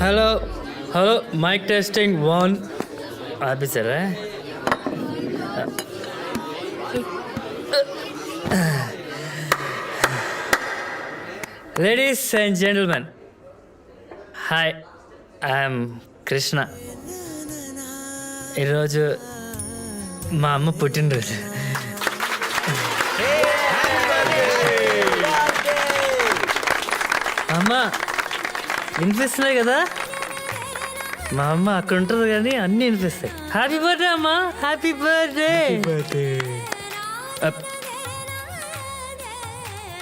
Hello hello mic testing one ఆఫీసరా ladies and gentlemen hi I'm Krishna ఈరోజు మా అమ్మ పుట్టినరోజు. అమ్మ వినిపిస్తున్నాయి కదా? మా అమ్మ అక్కడ ఉంటుంది కానీ అన్నీ వినిపిస్తాయి. హ్యాపీ బర్త్డే అమ్మా. హ్యాపీ బర్త్డే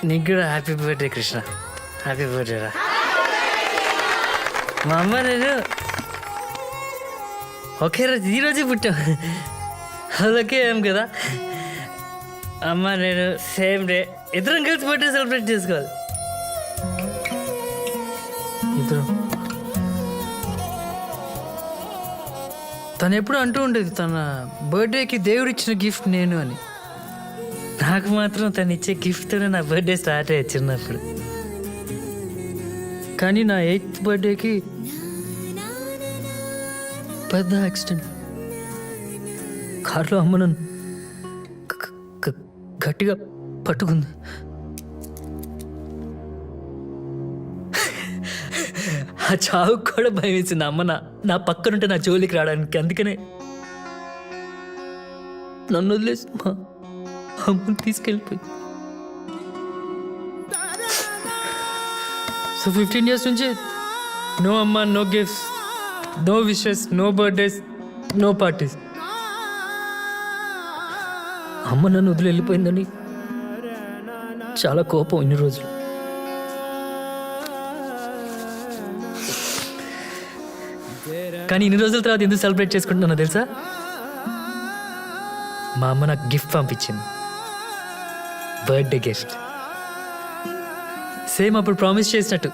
నీకు కూడా happy birthday Krishna. Happy birthday రా. మా అమ్మ నేను ఒకే రోజు ఈ రోజే పుట్టాం. అదొకే ఏం కదా? అమ్మ నేను సేమ్ డే ఇద్దరం కలిసి బర్త్డే సెలబ్రేట్ చేసుకోవాలి. తను ఎప్పుడు అంటూ ఉండేది తన బర్త్డేకి దేవుడు ఇచ్చిన గిఫ్ట్ నేను అని. నాకు మాత్రం తను ఇచ్చే గిఫ్ట్తోనే నా బర్త్డే స్టార్ట్ అయ్యి చిన్నప్పుడు. కానీ నా ఎయిత్ బర్త్డేకి పెద్ద యాక్సిడెంట్. కారులో అమ్మ నన్ను గట్టిగా పట్టుకుంది. ఆ చావుకు కూడా భయం వేసింది అమ్మ నా నా పక్కనుంటే నా జోలికి రావడానికి. అందుకనే నన్ను వదిలేసి మా అమ్మని తీసుకెళ్ళిపోయి. సో ఫిఫ్టీన్ ఇయర్స్ నుంచి నో అమ్మ no gifts no wishes no birthdays no parties అమ్మ నన్ను వదిలి వెళ్ళిపోయిందని చాలా కోపం ఇన్ని రోజులు. కానీ ఇన్ని రోజుల తర్వాత ఎందుకు సెలబ్రేట్ చేసుకుంటున్నానో తెలుసా? మా అమ్మ నాకు గిఫ్ట్ పంపించింది. బర్త్డే గిఫ్ట్ సేమ్ అప్పుడు ప్రామిస్ చేసినట్టు.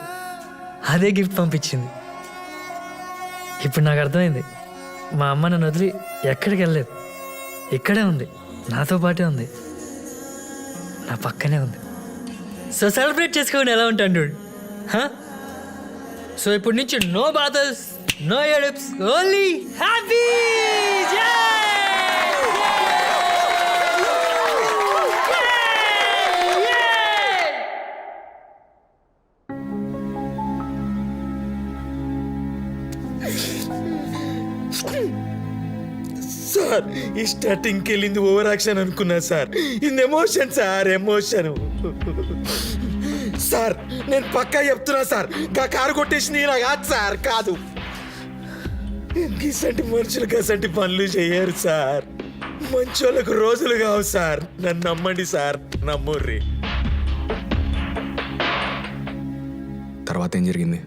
అదే గిఫ్ట్ పంపించింది. ఇప్పుడు నాకు అర్థమైంది. మా అమ్మ నన్ను వదిలి ఎక్కడికి వెళ్ళలేదు. ఇక్కడే ఉంది. నాతో పాటే ఉంది. నా పక్కనే ఉంది. సో సెలబ్రేట్ చేసుకోండి. ఎలా ఉంటాను సో ఇప్పటి నుంచి నో బాధస్ నో ఎడప్స్ ఓన్లీ హ్యాపీ సార్ ఈ స్టార్టింగ్కి వెళ్ళింది ఓవర్ యాక్షన్ అనుకున్నా సార్ ఇది ఎమోషన్ సార్ ఎమోషన్ సార్ నేను పక్కా చెప్తున్నా సార్ కా కారు కొట్టేసింది ఇలా కాదు సార్ కాదు. గీసంటి మనుషులు గసంటి పనులు చేయరు సార్. మంచోళ్ళకు రోజులు కావు సార్. నన్ను నమ్మండి సార్. నమ్ముర్రి. తర్వాత ఏం జరిగింది?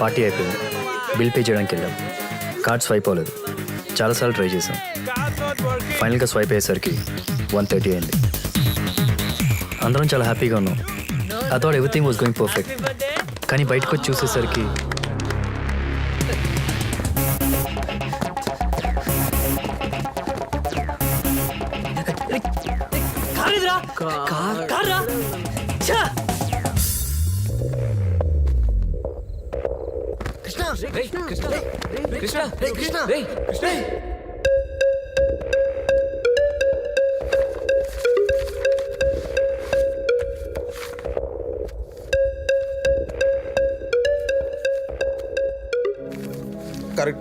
పార్టీ అయిపోయింది. బిల్ పే చేయడానికి వెళ్ళాం. కార్డ్ స్వైప్ అవ్వలేదు. చాలాసార్లు ట్రై చేసాం ఫైనల్గా స్వైప్ అయ్యేసరికి వన్ థర్టీ అయింది. అందరం చాలా హ్యాపీగా ఉన్నాం. I thought everything was going perfect కానీ బయటకు వచ్చి చూసేసరికి కరెక్టే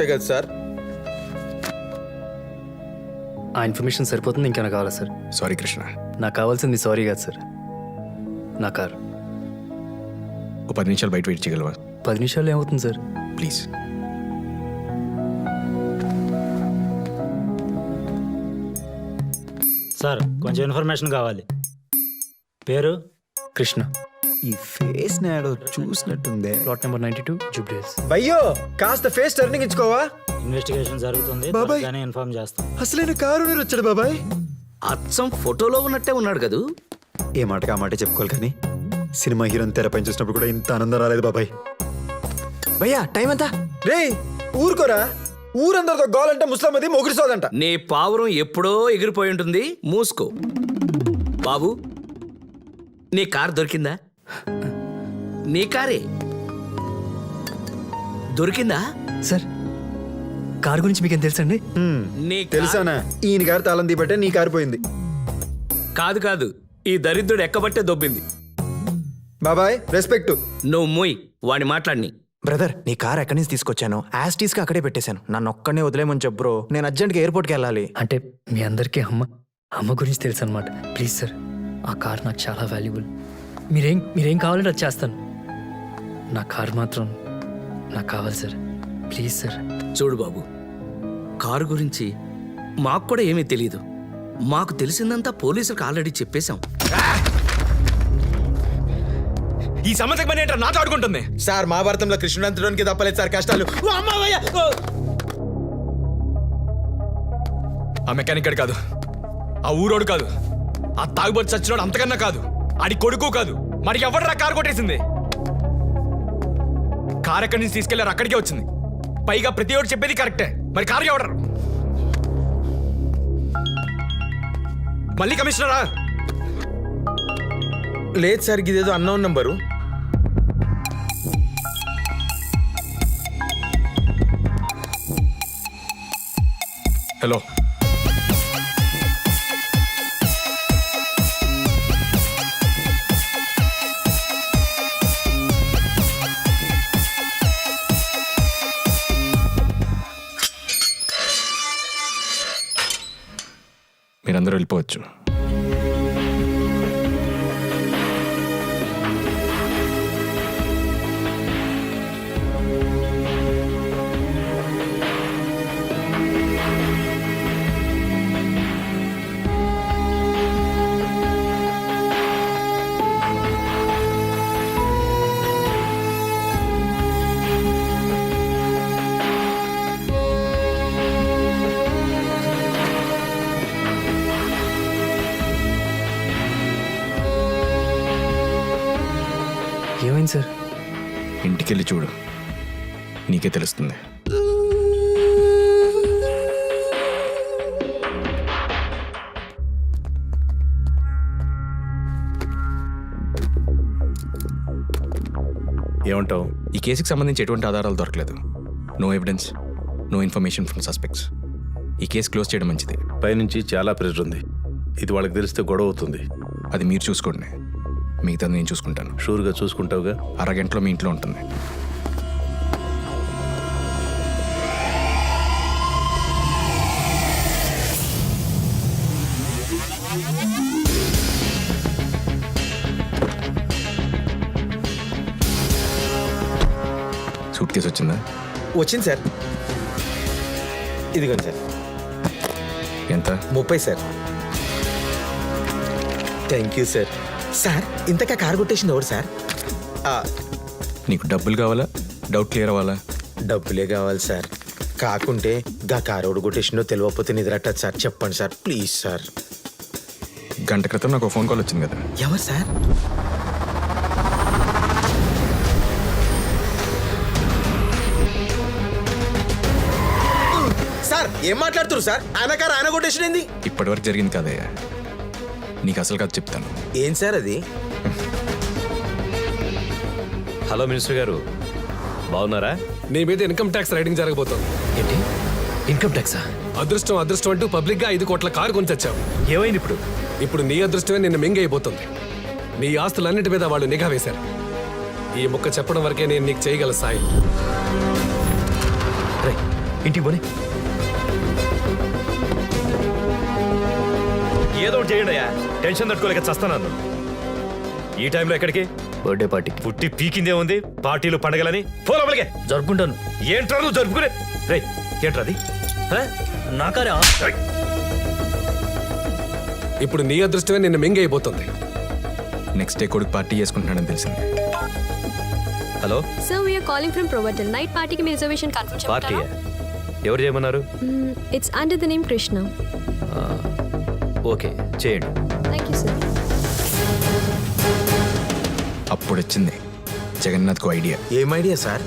కదా సార్. ఆ ఇన్ఫర్మేషన్ సరిపోతుంది ఇంకేమైనా కావాలా సార్? సారీ కృష్ణ. నాకు కావాల్సింది సారీ కాదు సార్. నా కార్. ఓ పది నిమిషాలు బయట వెయిట్ చేయగలవా? పది నిమిషాలు ఏమవుతుంది సార్? ప్లీజ్ సార్ కొంచెం ఇన్ఫర్మేషన్ కావాలి. పేరు? కృష్ణ. ఈ ఫేస్ నాడో చూసినట్టుందే. ప్లాట్ నెంబర్ నైంటీ టూ జూబ్లీస్. భయ్యో కాస్త ఫేస్ టర్నింగ్ ఇచ్చుకోవా? ఇన్వెస్టిగేషన్ జరుగుతుంది బాబాయ్. త్వరగానే ఇన్ఫార్మ్ చేస్తాం. అసలైన కారు మీరు వచ్చాడు బాబాయ్. అచ్చం ఫోటోలో ఉన్నట్టే ఉన్నాడు కదూ? ఏ మాటకి ఆ మాట చెప్పుకోవాలి కానీ సినిమా హీరోని తెరపై చూసినప్పుడు కూడా ఇంత ఆనందం రాలేదు బాబాయ్. భయ్యా టైం ఎంత? రే ఊరుకోరా. ఊరందరితో గోలంటే ముస్లామది మొగురిసోదంట నీ పావురం ఎప్పుడో ఎగిరిపోయి ఉంటుంది. మూసుకో. బాబు నీ కార్ దొరికిందా? నీ కారే? దొరికిందా? సార్ కార్ గురించి మీకేం తెలుసండి? హ్మ్, నీ కార్- తెలుసానా? ఈయన గారు తాళం దీపట్టే నీ కారిపోయింది కాదు కాదు. ఈ దరిద్రుడు ఎక్కబట్టే దొబ్బింది. బాబాయ్ రెస్పెక్ట్ నువ్వు మూయ్ వాడిని మాట్లాడిని. బ్రదర్ నీ కార్ ఎక్కడి నుంచి తీసుకొచ్చాను? యాస్టీస్కి అక్కడే పెట్టేశాను. నన్ను ఒక్కనే వదిలేమని చెప్పు బ్రో నేను అర్జెంట్గా ఎయిర్పోర్ట్కి వెళ్ళాలి. అంటే మీ అందరికీ అమ్మ అమ్మ గురించి తెలుసు అనమాట ప్లీజ్ సార్ ఆ కార్ నాకు చాలా వాల్యుబుల్ మీరేం మీరేం కావాలంటే అది చేస్తాను. నా కార్ మాత్రం నాకు కావాలి సార్ ప్లీజ్ సార్ చూడు బాబు కారు గురించి మాకు కూడా ఏమీ తెలియదు మాకు తెలిసిందంతా పోలీసులకు ఆల్రెడీ చెప్పేశాం. ఈ సమస్య పని ఏంటో నాతో ఆడుకుంటుంది. సార్ మహాభారతంలో కృష్ణుడంతడానికి తప్పలేదు సార్ కష్టాలు. ఓ అమ్మవయ్య! ఓ! ఆ మెకానిక్ గడు కాదు. ఆ ఊరోడు కాదు. ఆ తాగుబోతు చచ్చినోడు అంతకన్నా కాదు. ఆడి కొడుకు కాదు. మరి ఎవడరా కారు కొట్టేసింది? కారు ఎక్కడి నుంచి తీసుకెళ్ళారు అక్కడికే వచ్చింది. పైగా ప్రతి ఒక్కటి చెప్పేది కరెక్టే. మరి కారు ఎవడరు మళ్ళీ కమిషనరా? లేదు సార్ ఇదేదో అన్నోన్ నంబరు హలో మీరందరూ వెళ్ళిపోవచ్చు. ఇంటికెళ్ళి చూడు. నీకే తెలుస్తుంది. ఏమంటావు? ఈ కేసుకి సంబంధించి ఎటువంటి ఆధారాలు దొరకలేదు. No evidence no information from suspects ఈ కేసు క్లోజ్ చేయడం మంచిది. పైనుంచి చాలా ప్రెషర్ ఉంది. ఇది వాళ్ళకి తెలిస్తే గొడవ అవుతుంది. అది మీరు చూసుకోండి. మిగతాది నేను చూసుకుంటాను. షూర్గా చూసుకుంటావుగా? అరగంటలో మీ ఇంట్లో ఉంటుంది. సూట్ కేసు వచ్చిందా? వచ్చింది సార్. ఇదిగోండి సార్. ఎంత? ముప్పై sir. Thank you sir. Sir ఇంతకా car కొట్టేసింది ఎవరు సార్? నీకు డబ్బులు కావాలా? డౌట్ క్లియర్ అవ్వాలా? డబ్బులే కావాలి సార్. కాకుంటే గా కారు ఎవడు కొట్టేసిందో తెలియకపోతే నిద్రట్టదు సార్. చెప్పండి సార్ ప్లీజ్ సార్. గంట క్రితం నాకు ఫోన్ కాల్ వచ్చింది కదా. ఎవరు సార్? సార్ ఏం మాట్లాడుతున్నారు సార్? ఆయన కారు ఆయన కొట్టేసింది ఇప్పటివరకు జరిగింది కాదయ్యా. నీకు అసలు కాదు చెప్తాను. ఏం సార్ అది? హలో మినిస్టర్ గారు బాగున్నారా? నీ మీద ఇన్కమ్ ట్యాక్స్ రైడింగ్ జరగబోతోంది. ఏంటి? ఇన్కమ్ ట్యాక్సా? అదృష్టం అదృష్టం అంటూ పబ్లిక్గా ఐదు కోట్ల కారు కొని తెచ్చావు ఏమైంది ఇప్పుడు? ఇప్పుడు నీ అదృష్టమే నిన్ను మింగైపోతుంది. నీ ఆస్తులన్నిటి మీద వాళ్ళు నిఘా వేశారు. ఈ ముక్క చెప్పడం వరకే నేను నీకు చేయగల సాయి. ఇంటికి పోనీ. ఏదో ఒకటి చేయండి అయ్యా. టెన్షన్ తట్టుకోలేక చస్తాను ఈ టైంలో ఎక్కడికి? బర్త్డే పార్టీకి పుట్టి పీకిందే ఉంది పార్టీలు పండగలని. ఫోన్ లోపలికే. జరుపుకుంటాను. ఏంట్రా నువ్వు జరుపుకునే? రే ఏంట్రా అది? హ? నా కారే? రేయ్, ఇప్పుడు నీ అదృష్టమే నిన్ను మింగైపోతుంది నెక్స్ట్ డే కొడుకు పార్టీ చేసుకుంటున్నాడని తెలిసింది. Hello? Are calling from Provatal. Night party ki మీ reservation confirm పార్టీ? ఎవరు చేయమన్నారు? It's under the name Krishna. Okay చేయండి. Thank you, sir. అప్పుడు వచ్చింది జగన్నాథ్కు ఐడియా. ఏం ఐడియా సార్?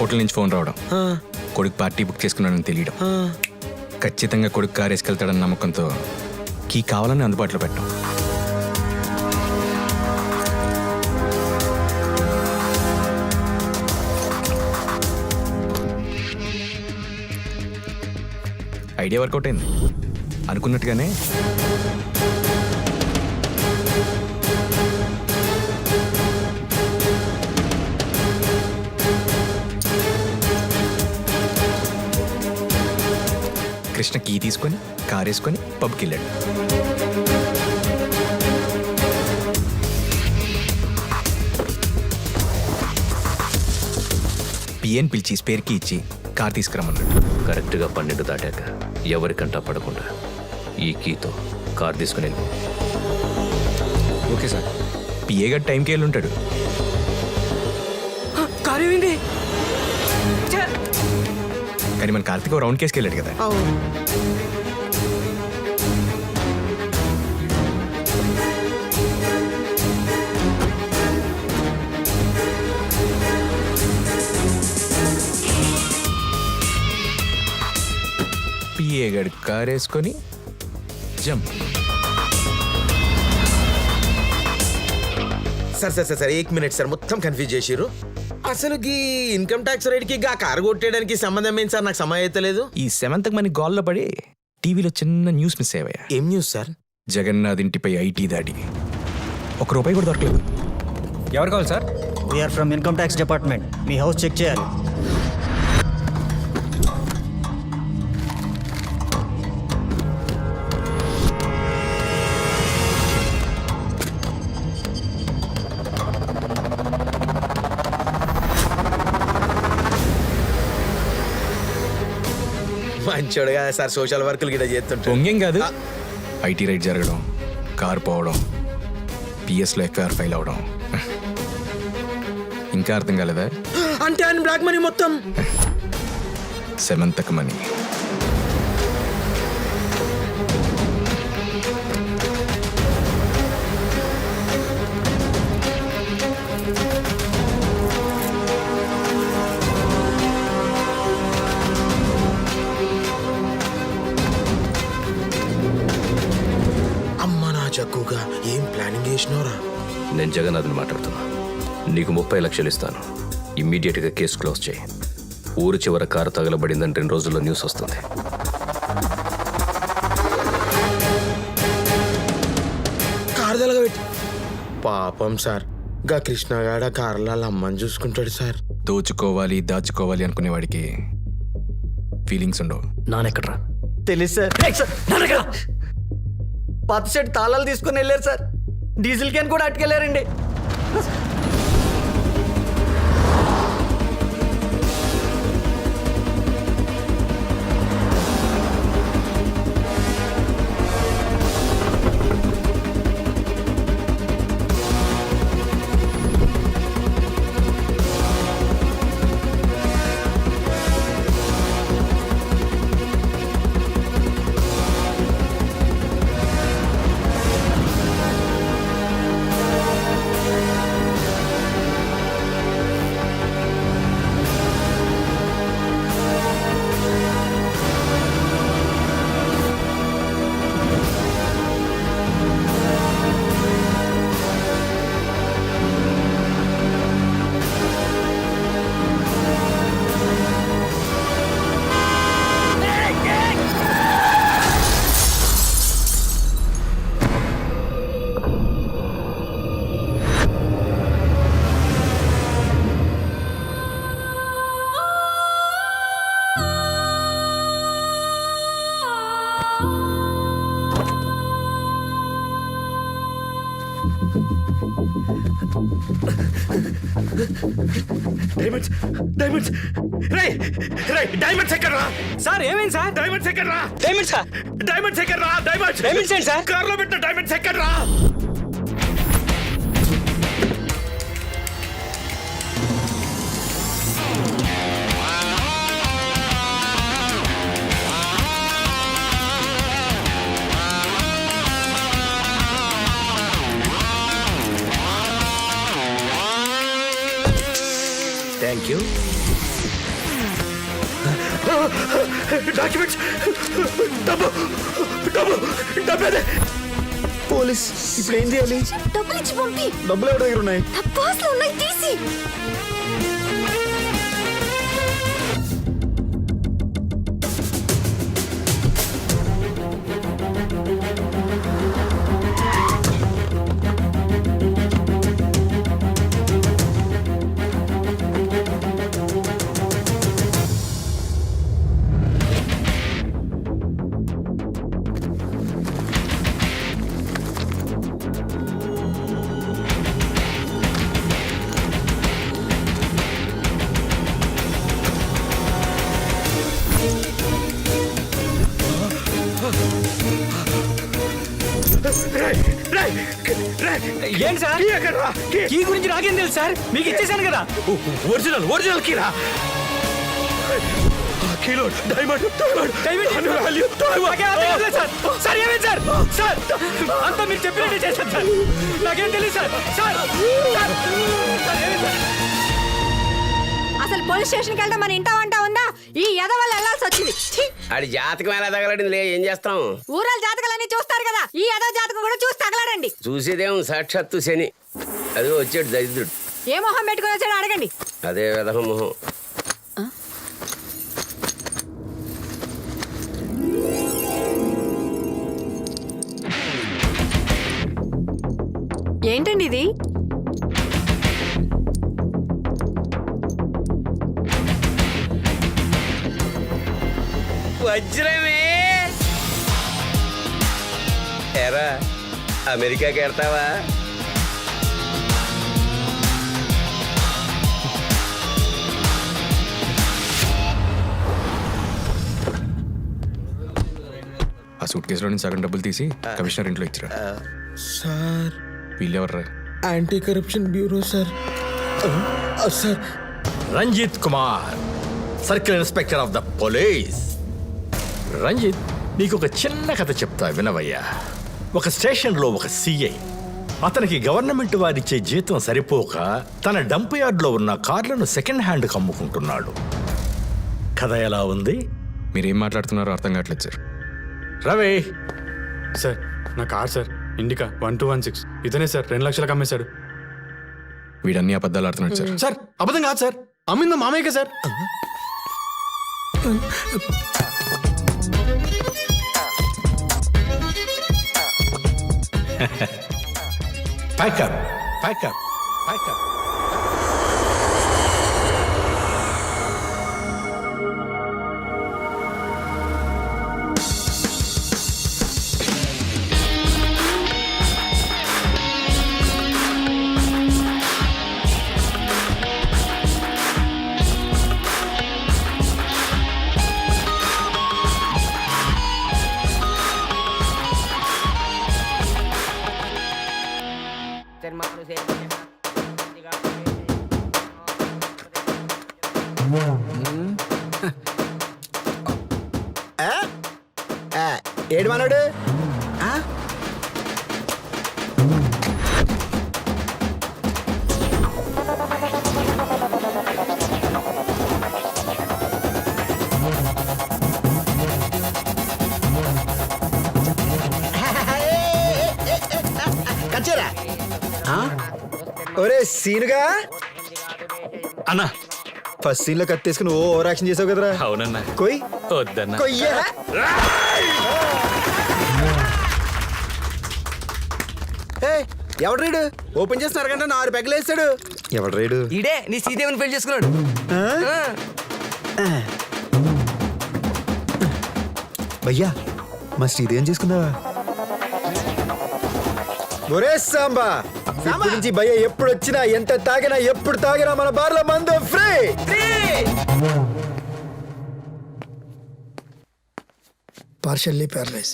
హోటల్ నుంచి ఫోన్ రావడం. కొడుకు పార్టీ బుక్ చేసుకున్నాడని తెలియడం. ఖచ్చితంగా కొడుకు కారు వేసుకెళ్తాడన్న నమ్మకంతో కీ కావాలని అందుబాటులో పెట్టాం ఐడియా వర్కౌట్ అయింది. అనుకున్నట్టుగానే కృష్ణ కీ తీసుకొని కార్ వేసుకొని పబ్కి వెళ్ళాడు. పిఎన్ పిలిచి స్పేర్కి ఇచ్చి కార్ తీసుకురమ్మన్నాడు. కరెక్ట్గా పన్నెండు దాటాక ఎవరికంటా పడకుండా ఈ కీతో కార్ తీసుకుని వెళ్ళిపో. Okay sir. పిఏ టైంకి వెళ్ళి ఉంటాడు కార్యమైంది కానీ మన కార్తీక్ రౌండ్ కేసుకి వెళ్ళాడు కదా పిఏ గడ్ కార్ వేసుకొని jump. Sir sir sir sir ఏక్ మినిట్ సార్ మొత్తం కన్ఫ్యూజ్ చేసిర్రు. అసలు గీ ఇన్కమ్ ట్యాక్స్ రేట్కి గా కారు కొట్టేయడానికి సంబంధం ఏంటి సార్? నాకు సమయం అయితే లేదు. ఈ సెవెంత్ మనకి గాల్లో పడి టీవీలో చిన్న న్యూస్ మిస్ అయ్యాయా ఏం న్యూస్ సార్? జగన్నాథ్ ఇంటిపై ఐటీ దాడి. ఒక రూపాయి కూడా దొరకలేదు. ఎవరు కావాలి sir? We are from income tax department me house check చేయాలి. మంచోడు కదా సార్ సోషల్ వర్కులు గిట్ట చేస్తుంటాడు. పొంగేం కాదు. ఐటీ రైడ్ జరగడం కార్ పోవడం పిఎస్లో ఎఫ్ఐఆర్ ఫైల్ అవడం. ఇంకా అర్థం కాలేదా? అంటే ఆయన బ్లాక్ మనీ మొత్తం. Seventh money. నా జగ్గుగా ఏం ప్లానింగ్ చేసినవరా నేను జగన్నాథ్ని మాట్లాడుతున్నా. నీకు ముప్పై లక్షలు ఇస్తాను. ఇమ్మీడియట్గా కేసు క్లోజ్ చేయి. ఊరు చివర కారు తగలబడిందని రెండు రోజుల్లో న్యూస్ వస్తుంది. కారు తలగబెట్టి పాపం సార్. గా కృష్ణగాడ కార్ల అమ్మని చూసుకుంటాడు సార్. దోచుకోవాలి దాచుకోవాలి అనుకునే వాడికి ఫీలింగ్స్ ఉండవు. నానెక్కడ్రా? తెలుసు సార్. పాత షెడ్ తాళాలు తీసుకుని వెళ్ళారు సార్. డీజిల్ క్యాన్ కూడా అట్టుకెళ్ళారండి డైమండ్స్ డైమండ్స్ రే రే డైమండ్స్ ఎక్కడ రా సార్ ఏమైంది సార్? డైమండ్స్ ఎక్కడ రా డైమండ్ సార్. డైమండ్స్ ఎక్కడ రా డైమండ్స్ డైమండ్స్ ఏంటి సార్? కార్లో పెట్టిన డైమండ్స్ ఎక్కడ రా థ్యాంక్ యూ డాక్యుమెంట్స్ డబ్బు పోలీస్ ఇప్పుడు ఏం చేయాలి డబ్బులు ఇచ్చి పంపి. డబ్బులు ఎవరి దగ్గర ఉన్నాయి? పర్సులో ఉన్నాయి తీసి. ఏంటి సార్? కీ గురించి నాకేం తెలుసు సార్? మీకు ఇచ్చేసాను కదా. ఒరిజినల్ ఒరిజినల్ కీరా. కిలో డైమండ్ డైమండ్ నాకేం అర్థం కాలేదు సార్? సార్ ఏమైంది సార్? సార్ అంతా మీరు చెప్పినట్టే చేశాను సార్. నాకేం తెలియదు సార్. సార్? అసలు పోలీస్ స్టేషన్కి వెళ్ళడం మన ఇంట వంట ఉందా ఈ ఎద వల్ల వెళ్ళాల్సి వచ్చింది. ఛీ! ఆడి జాతకం ఎలా తగలడింది ఏం చేస్తాం? ఊరాల జాతకాలన్నీ చూస్తారు కదా. ఈ ఎద జాతకం కూడా చూసి తగలడండి. చూసేదేం సాక్షాత్తు శని. అది వచ్చాడు దరిద్రుడు. ఏ మొహం పెట్టుకుని వచ్చాడో అడగండి. అదే విధం మొహం. ఏంటండి ఇది? వజ్రమే. ఎరా అమెరికాకి వెళ్తావా? ఆ సూట్ కేసులో నుంచి సగం డబ్బులు తీసి కమిషనర్ ఇంట్లో ఇచ్చిరా. Sir. వీళ్ళెవర్రా? Anti corruption bureau sir sir Ranjit Kumar circle inspector of the police Ranjit నీకు ఒక చిన్న కథ చెప్తా వినవయ్యా. ఒక స్టేషన్లో ఒక సిఐ అతనికి గవర్నమెంట్ వారిచ్చే జీతం సరిపోక తన డంప్ యార్డ్లో ఉన్న కార్లను సెకండ్ హ్యాండ్కి అమ్ముకుంటున్నాడు. కథ ఎలా ఉంది? మీరేం మాట్లాడుతున్నారో అర్థం కావట్లేదు సార్. రవి! సార్ నా car sir Indica one two one six. ఇతనే సార్ రెండు లక్షలకు అమ్మేశాడు. వీడన్ని అబద్ధాలు ఆడుతున్నాడు సార్. సార్ అబద్ధం కాదు సార్. అమ్మిందో మామయ్యకే sir. Pack up pack up pack up ఏడు ఒరే సీనుగా? అన్నా. ఫస్ట్ సీన్లో కత్తేసుకుని ఓ ఓవర్ యాక్షన్ చేసావు కదరా. అవునన్నా. కొయ్. వద్దన్నా. కొయ్యా. ఎవడు రీడు? ఓపెన్ చేస్తున్నారు కంటే నాలుగు పెగ్గలు వేస్తాడు. ఎవడు రీడు? ఇడే నీ సీదేవిని పెళ్ళి చేసుకున్నాడు. భయ్యా మా శ్రీదేవం చేసుకున్నావా ఒరే సాంబా ఇప్పటి నుంచి భయ్య ఎప్పుడు వచ్చినా ఎంత తాగినా ఎప్పుడు తాగినా మన బార్లో మందు ఫ్రీ. పార్షల్లీ ప్యారలైజ్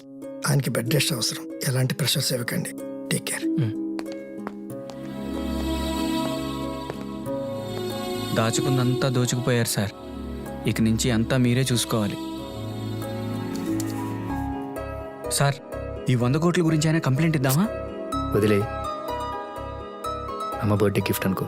ఆయనకి బెడ్ రెస్ట్ అవసరం. ఎలాంటి ప్రెషర్స్ ఇవ్వకండి. Take care. దాచుకుందంతా దోచుకుపోయారు సార్. ఇక నుంచి అంతా మీరే చూసుకోవాలి. సార్ ఈ వంద కోట్ల గురించి అయినా కంప్లైంట్ ఇద్దామా? వదిలే. అమ్మ బర్త్డే గిఫ్ట్ అనుకో.